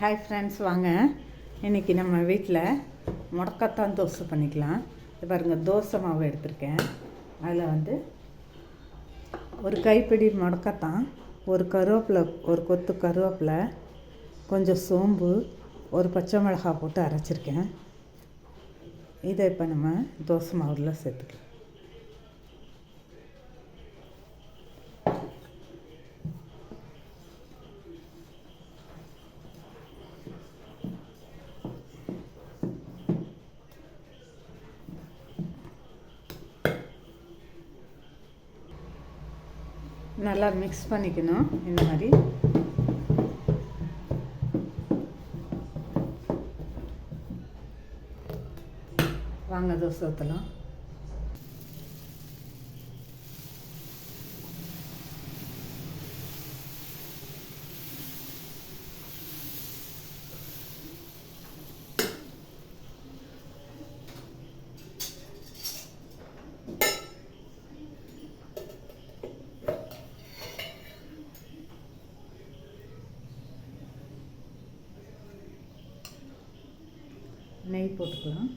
Hi friends வாங்க. இன்றைக்கி நம்ம வீட்டில் முடக்கத்தான் தோசை பண்ணிக்கலாம். இது பாருங்கள் தோசை மாவு எடுத்திருக்கேன். அதில் வந்து ஒரு கைப்பிடி முடக்கத்தான் ஒரு கருவேப்பிலை ஒரு கொத்து கருவேப்பிலை கொஞ்சம் சோம்பு ஒரு பச்சை மிளகாய் போட்டு அரைச்சிருக்கேன். இதை இப்போ நம்ம தோசை மாவில் சேர்த்துக்கலாம். நல்லா மிக்ஸ் பண்ணிக்கணும் இந்த மாதிரி. வாங்க தோசை ஊற்றலாம் நெய் போட்டுக்கலாம்.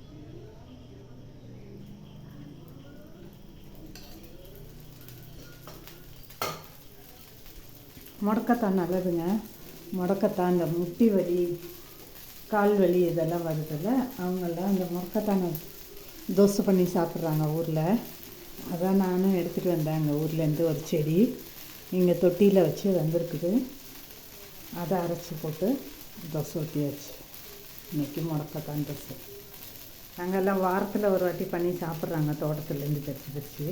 முடக்கத்தான் நல்லதுங்க. முடக்கத்தான் இந்த முட்டி வலி கால் வலி இதெல்லாம் வருதில்ல அவங்கெல்லாம் இந்த முடக்கத்தானை தோசை பண்ணி சாப்பிட்றாங்க ஊரில். அதான் நானும் எடுத்துகிட்டு வந்தேன் எங்கள் ஊர்லேருந்து ஒரு செடி. இங்கே தொட்டியில் வச்சு வந்திருக்குது. அதை அரைச்சி போட்டு தோசை ஊற்றியாச்சு இன்றைக்கி முடக்கத்தான் தோசை நாங்கள்லாம் வாரத்தில் ஒரு வாட்டி பண்ணி சாப்பிட்றாங்க தோட்டத்துலேருந்து பறித்து பறித்து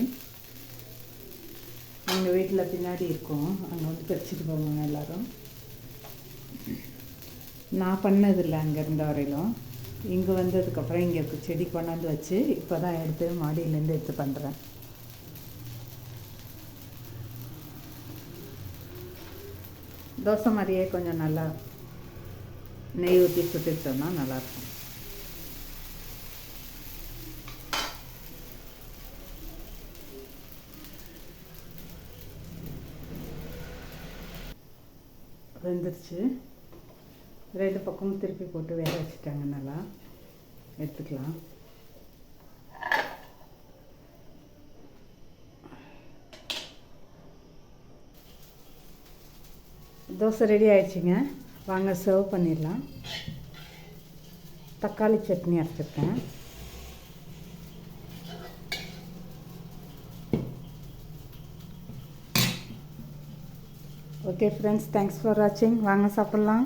எங்கள் வீட்டில் பின்னாடி இருக்கும். அங்கே வந்து பறிச்சுட்டு போவாங்க எல்லோரும். நான் பண்ணதில்லை அங்கே இருந்த வரையிலும். இங்கே வந்ததுக்கப்புறம் இங்கே செடி கொண்டாந்து வச்சு இப்போ தான் எடுத்து மாடியிலேருந்து எடுத்து பண்ணுறேன் தோசை மாதிரியே கொஞ்சம் நல்லா நெய் ஊற்றி சுட்டுட்டோம்னா நல்லாயிருக்கும். வெந்துருச்சு. ரெண்டு பக்கமும் திருப்பி போட்டு வேக வச்சுட்டாங்க நல்லா. எடுத்துக்கலாம். தோசை ரெடி ஆயிடுச்சுங்க. வாங்க சர்வ் பண்ணிடலாம். தக்காளி சட்னி அரைச்சிருக்கேன். ஓகே ஃப்ரெண்ட்ஸ் தேங்க்ஸ் ஃபார் வாட்சிங் வாங்க சாப்பிட்லாம்.